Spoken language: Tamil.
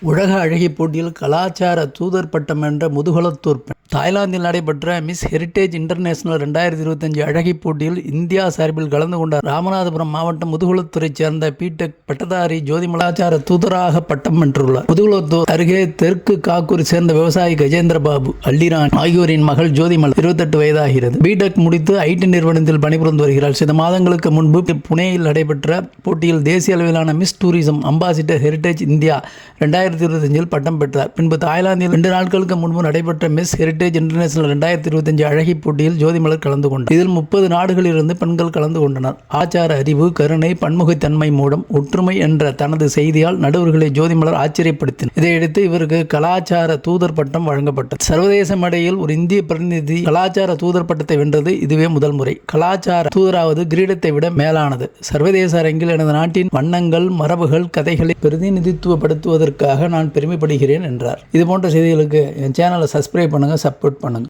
உலக அழகி போட்டியில் கலாச்சார தூதர் பட்டம் வென்ற முதுகுளத்தூர் பெண். தாய்லாந்தில் நடைபெற்ற மிஸ் ஹெரிட்டேஜ் இன்டர்நேஷனல் ரெண்டாயிரத்தி இருபத்தஞ்சு அழகி போட்டியில் இந்தியா சார்பில் கலந்து கொண்ட ராமநாதபுரம் மாவட்டம் முதுகுலத்துறை சேர்ந்த பிடெக் பட்டதாரி ஜோதிமலாச்சார தூதராக பட்டம் வென்றுள்ளார். முதுகுளத்தூர் அருகே தெற்கு காக்கூர் சேர்ந்த விவசாயி கஜேந்திர பாபு அள்ளிரான் ஆகியோரின் மகள் ஜோதிமல் இருபத்தெட்டு வயதாகிறது. பிடெக் முடித்து ஐடி நிறுவனத்தில் பணிபுரிந்து வருகிறார். சில மாதங்களுக்கு முன்பு புனேயில் நடைபெற்ற போட்டியில் தேசிய அளவிலான miss tourism ambassador heritage India ரெண்டாயிரத்தி இருபத்தஞ்சில் பட்டம் பெற்றார். பின்பு தாய்லாந்தில் ரெண்டு நாட்களுக்கு முன்பு நடைபெற்ற மிஸ் ஹெரிட்டேஜ் இன்டர்நேஷனல் ரெண்டாயிரத்தி இருபத்தஞ்சு அழகி போட்டியில் ஜோதிமலர் கலந்து கொண்டார். இதில் முப்பது நாடுகளிலிருந்து பெண்கள் கலந்து கொண்டனர். ஆச்சார அறிவு கருணை பன்முகத்தன்மை மூலம் ஒற்றுமை என்ற தனது செய்தியால் நடுவர்களை ஜோதிமலர் ஆச்சரியப்படுத்தினர். இதையடுத்து இவருக்கு கலாச்சார தூதர் பட்டம் வழங்கப்பட்டது. சர்வதேச மேடையில் ஒரு இந்திய பிரதிநிதி கலாச்சார தூதர் பட்டத்தை வென்றது இதுவே முதல் முறை. கலாச்சார தூதராவது கிரீடத்தை விட மேலானது. சர்வதேச அரங்கில் எனது நாட்டின் வண்ணங்கள் மரபுகள் கதைகளை பிரதிநிதித்துவப்படுத்துவதற்காக நான் பெருமைப்படுகிறேன் என்றார். இது போன்ற செய்திகளுக்கு என் சேனலை சப்ஸ்கிரைப் பண்ணுங்கள் சப்போர்ட் பண்ணுங்கள்